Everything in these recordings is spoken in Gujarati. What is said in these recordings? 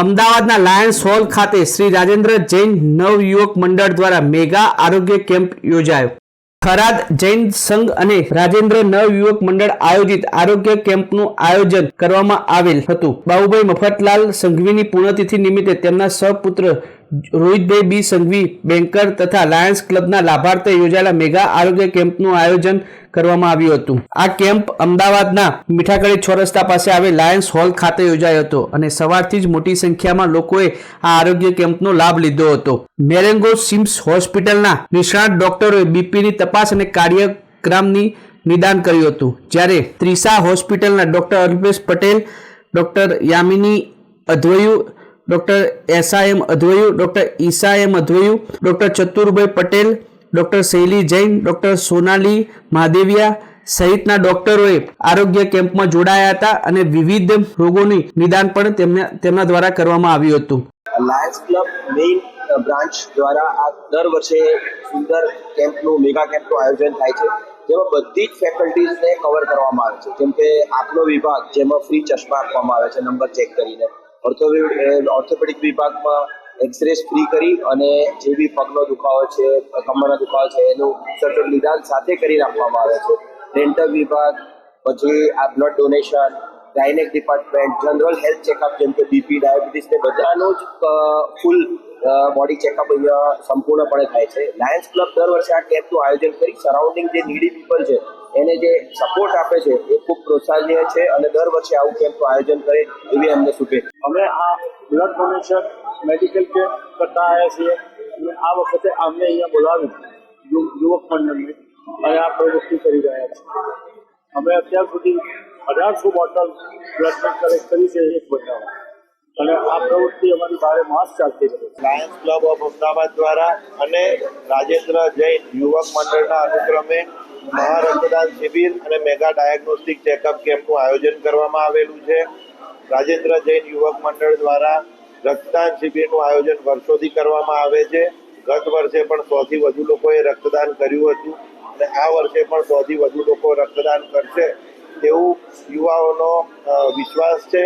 અમદાવાદના લાયન્સ હોલ ખાતે શ્રી રાજેન્દ્ર જૈન નવયુવક મંડળ દ્વારા મેગા આરોગ્ય કેમ્પ યોજાયો. ખરાદ જૈન સંઘ અને રાજેન્દ્ર નવયુવક મંડળ આયોજિત આરોગ્ય કેમ્પનું આયોજન કરવામાં આવેલ હતું. બાહુભાઈ મફતલાલ સંઘવીની પુણ્યતિથિ નિમિત્તે તેમના સહપુત્ર રોહિતભાઈ બી સંઘવી, બેન્કર તથા લાયન્સ ક્લબના લાભાર્થે યોજાયેલા મેગા આરોગ્ય કેમ્પનું આયોજન કરવામાં આવ્યું હતું. આ કેમ્પ અમદાવાદના મીઠાકડી છ રસ્તા પાસે આવેલ લાયન્સ હોલ ખાતે યોજાયો હતો અને સવારથી જ મોટી સંખ્યામાં લોકોએ આ આરોગ્ય કેમ્પનો લાભ લીધો હતો. મેરેંગો સિમ્સ હોસ્પિટલના નિષ્ણાત ડોક્ટરોએ બીપીની તપાસ અને કાર્યક્રમની નિદાન કર્યું હતું, જ્યારે ત્રિસા હોસ્પિટલના doctor Alpesh Patel, doctor Yamini Adhvaryu doctor SIM Adhvaryu, doctor ઈસાએમ Adhvaryu, doctor Chaturbhai Patel, doctor Shaily Jain, doctor Sonali Mahadeviya સહિતના ડોક્ટરોએ આરોગ્ય કેમ્પમાં જોડાયા હતા અને વિવિધ રોગોની નિદાન પણ તેમના તેમના દ્વારા કરવામાં આવ્યું હતું. લાયન્સ ક્લબ મેઇન બ્રાન્ચ દ્વારા આ દર વર્ષે સુંદર કેમ્પનું, મેગા કેમ્પનું આયોજન થાય છે. જેમાં બધી જ ફેકલ્ટીઝને કવર કરવામાં આવે છે. જેમ કે આંખનો વિભાગ, જેમાં ફ્રી ચશ્મા આપવામાં આવે છે, નંબર ચેક કરીને. ઓર્થોપેડિક વિભાગમાં એક્સરે ફ્રી કરી અને જે બી પગનો દુખાવો છે, કમરનો દુખાવો છે, એનું સચોટ નિદાન સાથે કરી રાખવામાં આવે છે. ડેન્ટલ વિભાગ, પછી આ blood donation gynaec department general health checkup જેમ કે બીપી ડાયાબિટીસ ને બધાનું જ ફૂલ બોડી ચેકઅપ અહીંયા સંપૂર્ણપણે થાય છે. લાયન્સ ક્લબ દર વર્ષે આ કેમ્પનું આયોજન કરી સરાઉન્ડિંગ જે નીડી પીપલ છે, એને જે સપોર્ટ આપે છે, એ ખૂબ પ્રોત્સાહનીય છે અને દર વર્ષે આવું કેમ્પનું આયોજન કરે એવી અમને શુભેચ્છા. અમે આ બ્લડ ડોનેશન મેડિકલ કેમ્પ કરતા આવ્યા છીએ. અને આ વખતે અમને અહીંયા બોલાવી યુવક મંડળને અને આ પ્રવૃત્તિ કરી રહ્યા છીએ અમે અત્યાર સુધી અઢારસો બોટલ બ્લડ કલેક્ટ કરી છે એક મહિનામાં. અને આ પ્રવૃત્તિ અમારી ભારે માસ ચાલતી રહે લાયન્સ ક્લબ ઓફ અમદાવાદ દ્વારા અને રાજેન્દ્ર જૈન યુવક મંડળના અનુક્રમે મહારક્તદાન શિબિર અને મેગા ડાયગ્નોસ્ટિક ચેકઅપ કેમ્પનું આયોજન કરવામાં આવેલું છે. રાજેન્દ્ર જૈન યુવક મંડળ દ્વારા રક્તદાન શિબિરનું આયોજન વર્ષોથી કરવામાં આવે છે. ગત વર્ષે પણ સોથી વધુ લોકોએ રક્તદાન કર્યું હતું અને આ વર્ષે પણ સોથી વધુ લોકો રક્તદાન કરશે તેવું યુવાઓનો વિશ્વાસ છે.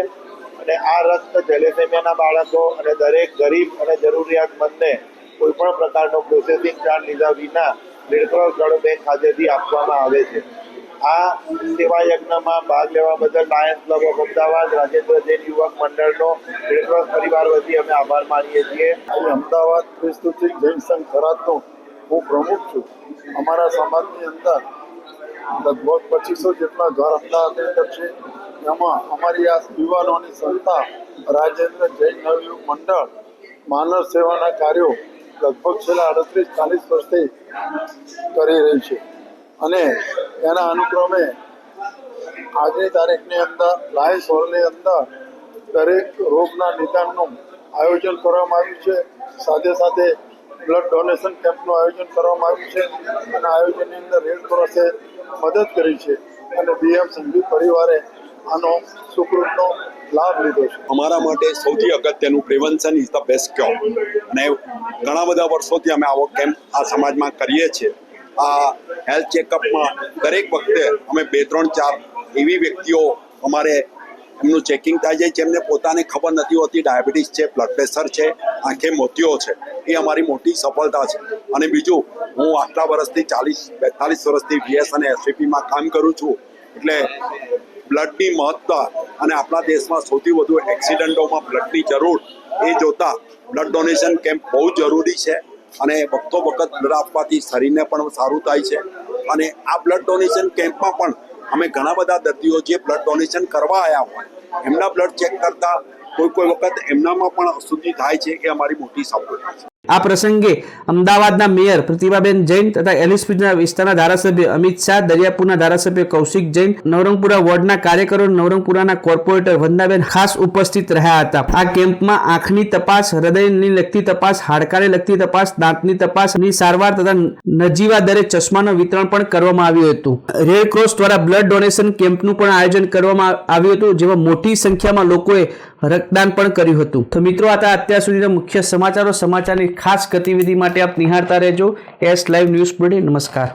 અને આ રક્ત થેલેસેમિયાના બાળકો અને દરેક ગરીબ અને જરૂરિયાતમંદને કોઈ પણ પ્રકારનો પ્રોસેસિંગ ચાર્જ લીધા વિના રેડક્રોસ બ્લડ બેંક ખાતેથી આપવામાં આવે છે. આ સેવા યજ્ઞમાં ભાગ લેવા બદલ Lions club of Ahmedabad, Rajendra Jain યુવક મંડળનો રેડક્રોસ પરિવાર વતી અમે આભાર માનીએ છીએ. અમદાવાદ ક્રિસ્તુચિક જૈન સંઘ ખરાતનો હું પ્રમુખ છું. અમારા સમાજની અંદર લગભગ પચીસો જેટલા ઘર અમદાવાદની અંદર છે. એમાં અમારી આ યુવાનોની સંસ્થા રાજેન્દ્ર જૈન નવયુગ મંડળ, માનવ સેવાના કાર્યો લગભગ છેલ્લા અડત્રીસ, ચાલીસ વર્ષથી કરી રહી છે. અને એના અનુક્રમે આજની તારીખની અંદર, લાયન્સ હોલની અંદર દરેક રોગના નિદાનનું આયોજન કરવામાં આવ્યું છે. સાથે સાથે બ્લડ ડોનેશન કેમ્પનું આયોજન કરવામાં આવ્યું છે. અને આયોજનની અંદર રેડ ક્રોસે મદદ કરી છે. અને બીએમ સંઘી પરિવારે આનો સુકૃતનો લાભ લીધો છે. અમારા માટે સૌથી અગત્યનું prevention is the best cure અને ઘણા બધા વર્ષોથી અમે આવો કેમ્પ આ સમાજમાં કરીએ છીએ. આ હેલ્થ ચેકઅપમાં દરેક વખતે અમે બે, ત્રણ, ચાર એવી વ્યક્તિઓ અમારે એમનું ચેકિંગ થાય છે જેમને પોતાને ખબર નથી હોતી, ડાયાબિટીસ છે, બ્લડ પ્રેશર છે, આંખે મોતિયો છે. એ અમારી મોટી સફળતા છે. અને બીજું, હું આટલા વર્ષથી ચાલીસ, બેતાલીસ વર્ષથી વીએસ અને એસવીપીમાં કામ કરું છું. એટલે બ્લડની મહત્તા અને આપણા દેશમાં સૌથી વધુ એક્સિડન્ટોમાં બ્લડની જરૂર એ જોતા બ્લડ ડોનેશન કેમ્પ બહુ જરૂરી છે અને વખતો વખત બ્લડ આપવાથી શરીરને પણ સારું થાય છે. અને આ બ્લડ ડોનેશન કેમ્પમાં પણ અમે ઘણા બધા દર્દીઓ જે બ્લડ ડોનેશન કરવા આવ્યા હોય, એમના બ્લડ ચેક કરતા કોઈ કોઈ વખત એમનામાં પણ અશુદ્ધિ થાય છે એ અમારી મોટી સફળતા છે. આ પ્રસંગે અમદાવાદના મેયર પ્રતિભાબેન જૈન તથા એલિસબ્રિજના વિસ્તારના ધારાસભ્ય અમિત શાહ, દરિયાપુરના ધારાસભ્ય કૌશિક જૈન, નવરંગપુરા વોર્ડના કાર્યકરો, નવરંગપુરાના કોર્પોરેટર વંદાબેન ખાસ ઉપસ્થિત રહ્યા હતા. આ કેમ્પમાં આંખની તપાસ, હૃદયની લગતી તપાસ, હાડકાને લગતી તપાસ, દાંતની તપાસની સારવાર તથા નજીવા દરે ચશ્માનું વિતરણ પણ કરવામાં આવ્યું હતું. રેડ ક્રોસ દ્વારા બ્લડ ડોનેશન કેમ્પનું પણ આયોજન કરવામાં આવ્યું હતું, જેમાં મોટી સંખ્યામાં લોકોએ રક્તદાન પણ કર્યું હતું. તો મિત્રો, આ અત્યાર સુધીના મુખ્ય સમાચારો. સમાચારની ખાસ ગતિવિધિ માટે આપ નિહાળતા રહેજો. એસ લાઈવ ન્યૂઝ બુલેટિન નમસ્કાર.